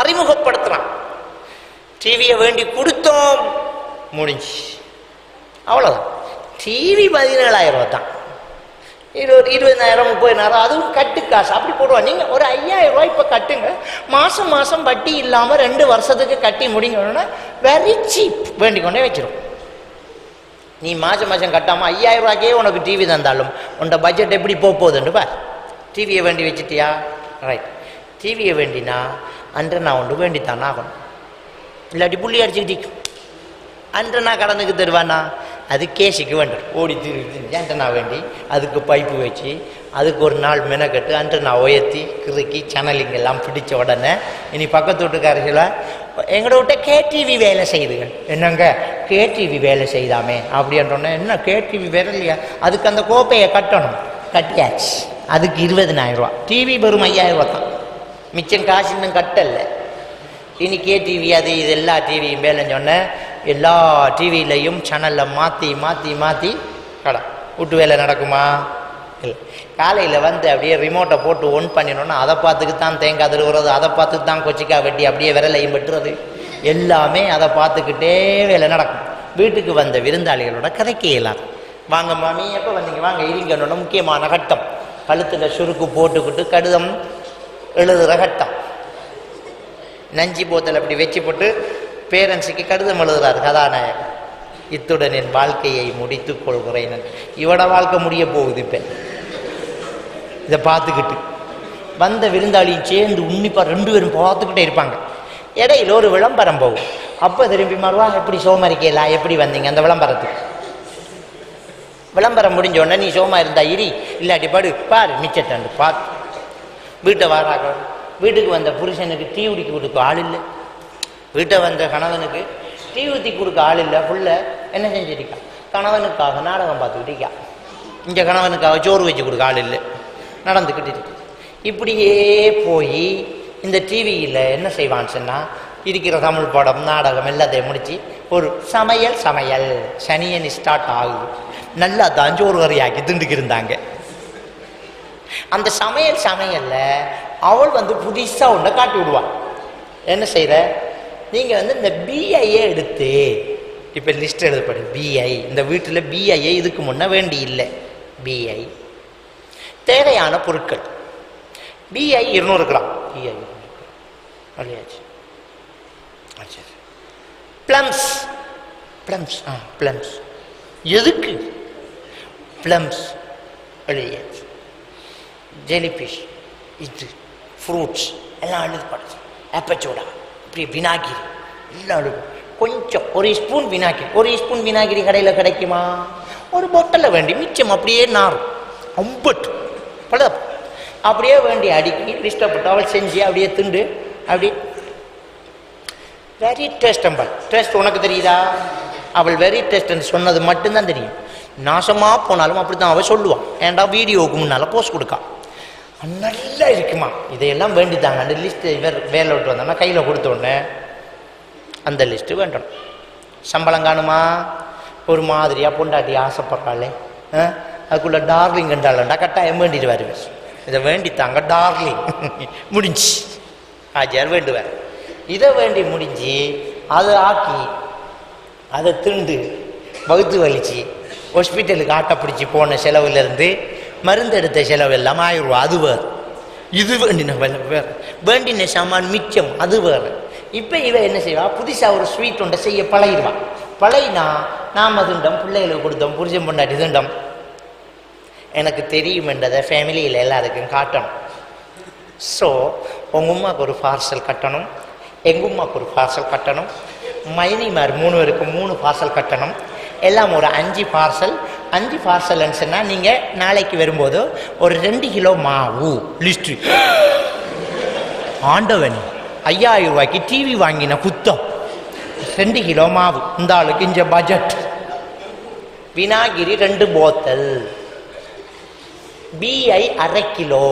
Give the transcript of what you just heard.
அறிமுகப்படுத்துறான். டிவியை வேண்டி கொடுத்தோம் முடிஞ்சு. அவ்வளோதான் டிவி பதினேழாயிரம் ரூபா தான் இருபது இருபதாயிரம் முப்பதாயிரம் அதுவும் கட்டு காசு. அப்படி போடுவாங்க நீங்கள் ஒரு ஐயாயிரம் ரூபாய் இப்போ கட்டுங்க. மாதம் மாதம் வட்டி இல்லாமல் ரெண்டு வருஷத்துக்கு கட்டி முடிங்கணும்னா வெரி சீப் வேண்டிக் கொண்டே வச்சிடும் நீ மாதம் மாதம் கட்டாமல் ஐயாயிரம் ரூபாய்க்கே உனக்கு டிவி தந்தாலும் உன்னோட பட்ஜெட் எப்படி போக போகுதுன்னு பார். டிவியை வேண்டி வச்சிட்டியா? ரைட் டிவியை வேண்டினா அன்று நான் ஒன்று வேண்டித்தான் ஆகணும். இல்லாட்டி புள்ளி அடிச்சுக்கிட்டு அன்று நான் கடனுக்கு தருவானா? அது கேசிக்கு வேண்டும் ஓடி திரு நான் வேண்டி? அதுக்கு பைப்பு வச்சு அதுக்கு ஒரு நாள் மெனக்கட்டு அன்று நான் உயர்த்தி கிறுக்கி சேனலிங் எல்லாம் பிடிச்ச உடனே இனி பக்கத்து வீட்டுக்காரர்கள எங்களோட விட்ட கேடிவி வேலை செய்யுதுகள் என்னங்க? கேடிவி வேலை செய்தாமே? அப்படின்றோன்னே என்ன கேடிவி வேலை இல்லையா? அதுக்கு அந்த கோப்பையை கட்டணும். கட்டியாச்சு. அதுக்கு இருபதினாயிரம் ரூபா. டிவி வெறும் ஐயாயிரம் ரூபா தான். மிச்சம் காசு இன்னும் கட்டல. இனி கே டிவி அது இது எல்லா டிவியும் மேலே சொன்னேன் எல்லா டிவிலையும் சேனலில் மாற்றி மாற்றி மாற்றி கடை. வீட்டு வேலை நடக்குமா? இல்லை. காலையில் வந்து அப்படியே ரிமோட்டை போட்டு ஒன் பண்ணினோன்னா அதை பார்த்துக்கு தான் தேங்காய் திருவுறது அதை பார்த்துக்கு தான் கொச்சிக்காய் வெட்டி அப்படியே விரலையும் வெட்டுறது. எல்லாமே அதை பார்த்துக்கிட்டே வேலை நடக்கும். வீட்டுக்கு வந்த விருந்தாளிகளோட கதைக்க இயலாது. வாங்க மாமி எப்போ வந்தீங்க? வாங்க இருங்கன்னு முக்கியமான கட்டம். கழுத்தில் சுருக்கு போட்டுக்கிட்டு கடிதம் எழுதுகிற கட்டம். நஞ்சி போத்தல் அப்படி வச்சு போட்டு பேரண்ட்ஸுக்கு கடிதம் எழுதுறாரு கதாநாயகன். இத்துடன் என் வாழ்க்கையை முடித்துக் கொள்கிறேன் இவட வாழ்க்கை முடிய போகுது இப்போ. இதை பார்த்துக்கிட்டு வந்த விருந்தாளியும் சேர்ந்து உன்னிப்பா ரெண்டு பேரும் பார்த்துக்கிட்டே இருப்பாங்க. இடையில ஒரு விளம்பரம் போகும். அப்போ திரும்பி மாறுவா எப்படி சோமரிக்கலாம் எப்படி வந்தீங்க? அந்த விளம்பரத்துக்கு. விளம்பரம் முடிஞ்ச உடனே நீ சோமா இருந்தா இரி. இல்லாட்டி படு. பாரு மிச்சத்தண்டு பார்த்து வீட்டை வாராக்க வீட்டுக்கு வந்த புருஷனுக்கு டீ உடிக்கி கொடுக்க ஆள் இல்லை. வீட்டை வந்த கணவனுக்கு டீ ஊற்றி கொடுக்க ஆள் இல்லை. புள்ள என்ன செஞ்சிருக்கான் கணவனுக்காக நாடகம் பார்த்துக்கிட்டு இருக்கா. இங்கே கணவனுக்காக சோறு வச்சு கொடுக்க ஆள் இல்லை. நடந்துக்கிட்டு இருக்கு. இப்படியே போய் இந்த டிவியில் என்ன செய்வான்னு சொன்னால் இருக்கிற தமிழ் படம் நாடகம் எல்லாத்தையும் முடித்து ஒரு சமையல் சமையல். சனியன் ஸ்டார்ட் ஆகுது. நல்லா தான் சோறு கறியாக்கி திண்டுக்கு இருந்தாங்க. அந்த சமையல் சமையல்ல அவள் வந்து புதுசா ஒன்றை காட்டி விடுவாள் என்ன செய்கிற நீங்கள் வந்து இந்த பிஐயே எடுத்து இப்போ லிஸ்ட் எழுதப்படு பிஐ இந்த வீட்டில் பிஐயே இதுக்கு முன்ன வேண்டி இல்லை பிஐ தேவையான பொருட்கள். பிஐ இருநூறு கிராம். பிஐ வழியாச்சு ப்ளம்ஸ் ப்ளம்ஸ் ஆ ப்ளம்ஸ் எதுக்கு? ப்ளம்ஸ் வெளியாச்சு ஜெலிஃபிஷ் இது ஃப்ரூட்ஸ் எல்லாம் அழுது படுத்து ஆப்பச்சோடா இப்படி வினாகிரி எல்லாம் அழுது. கொஞ்சம் ஒரு ஸ்பூன் வினாகிரி ஒரு ஸ்பூன் வினாகிரி கடையில் கிடைக்குமா? ஒரு பொட்டலில் வேண்டி மிச்சம் அப்படியே நாரும். அம்பட்டு பல அப்படியே வேண்டி அடிக்கி இஷ்டப்பட்டு அவள் செஞ்சு அப்படியே திண்டு அப்படி. வெரி டேஸ்ட் அம்பல் டேஸ்ட் உனக்கு தெரியுதா? அவள் வெரி டேஸ்ட்னு சொன்னது மட்டும்தான் தெரியும். நாசமாக போனாலும் அப்படி தான் அவள் சொல்லுவான் ஏன்டா வீடியோவுக்கு முன்னால் போஸ்ட் கொடுக்கான் நல்லா இருக்குமா? இதையெல்லாம் வேண்டித்தாங்க அந்த லிஸ்ட்டு வேறு வேலை விட்டு வந்தோம்னா கையில் கொடுத்தோடனே அந்த லிஸ்ட்டு வேண்டும் சம்பளம் காணுமா? ஒரு மாதிரியாக பொண்டாட்டி ஆசைப்படுறாளே. ஆ? அதுக்குள்ளே டார்லிங் கண்டாளண்டா கட்டாயம் வேண்டிட்டு வருவேன் இதை வேண்டித்தாங்க டார்லிங் முடிஞ்சு. ஆஜியார் வேண்டுவார். இதை வேண்டி முடிஞ்சு அதை ஆக்கி அதை திண்டு வகுத்து வலிச்சு ஹாஸ்பிட்டலுக்கு ஆட்டை பிடிச்சி போன செலவுலேருந்து மருந்து எடுத்த செலவு ஆயிரம் ரூபா அது வேறு. இது வேண்டின வேறு வேண்டின சாமான் மிச்சம். அது வேறு. இப்போ இவன் என்ன செய்வான் புதுசாக ஒரு ஸ்வீட் ஒன்றை செய்ய பழகிடுவான் பழகினா நாம் திண்டம் பிள்ளைகளுக்கு கொடுத்தோம் புரிஜம் பொண்டாட்டி திண்டம். எனக்கு தெரியுமென்றதை ஃபேமிலியில் எல்லாருக்கும் காட்டணும். ஸோ உங்கள் உமாவுக்கு ஒரு பார்சல் கட்டணும். எங்கள் உமாவுக்கு ஒரு பார்சல் கட்டணும். மைனிமார் மூணு பேருக்கு மூணு பார்சல் கட்டணும். எல்லாம் ஒரு அஞ்சு பார்சல் அஞ்சு பார்சல்னு சொன்னால் நீங்கள் நாளைக்கு வரும்போது ஒரு ரெண்டு கிலோ மாவு லிஸ்ட்ரி ஆண்டவன் ஐயாயிரம் ரூபாய்க்கு டிவி வாங்கின குத்தம். ரெண்டு கிலோ மாவு. இந்த ஆளுக்கு இஞ்ச பட்ஜெட் வினாகிரி ரெண்டு போத்தல் பிஐ அரை கிலோ.